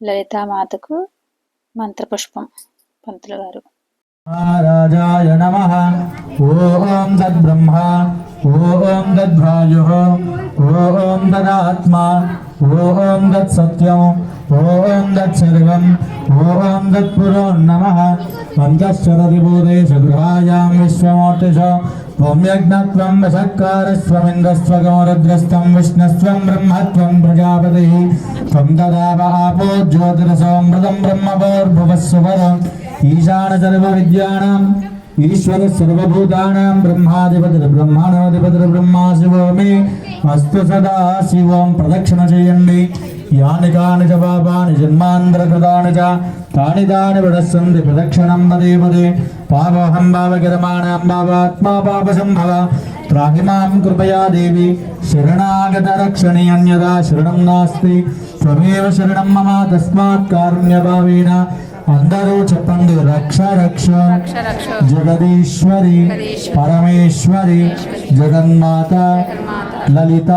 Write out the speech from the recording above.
లలితామాతకు మంత్రపుష్పం పంతులు గారు. రాజాయ నమ. ఓం తద్బ్రహ్మ ఓం తద్వాయు ఓం తదాత్మ ఓం తత్సత్యం ఓం తత్సర్వం ఓం తత్పురో నమ పంచశ్చరదిబోధే సగృహాయాం విశ్వమూర్తిష త్వం యజ్ఞత్వం వశక్కారస్వమింద్రస్వగం రుద్రస్వం విష్ణస్వం బ్రహ్మత్వం ప్రజాపతి త్వం దదావ ఆపో జ్యోతిరసోమృతం బ్రహ్మవోర్భువస్సువరం ఈశాన సర్వ విద్యానాం ఈశ్వర సర్వభూతానాం బ్రహ్మాధిపతిర్ బ్రహ్మాణోధిపతిర్ బ్రహ్మా శివో అస్తు సదా శివం ప్రదక్షిణ చేయండి యాని కాని చ పాపాని జన్మాంతరకృతాని చ తాని తాని విడస్సంతి ప్రదక్షిణం పదే పదే పావహం భావగిరమాణం భావాత్మా పాప సంభవ త్రాహి మాం కృపయా దేవి శరణాగత రక్షణి అన్యదా శరణం నాస్తి త్వమేవ శరణం మమ తస్మాత్ కారుణ్యభావేన అందరూ చెప్పండి రక్ష రక్ష జగదీశ్వరి పరమేశ్వరి జగన్మాత లలిత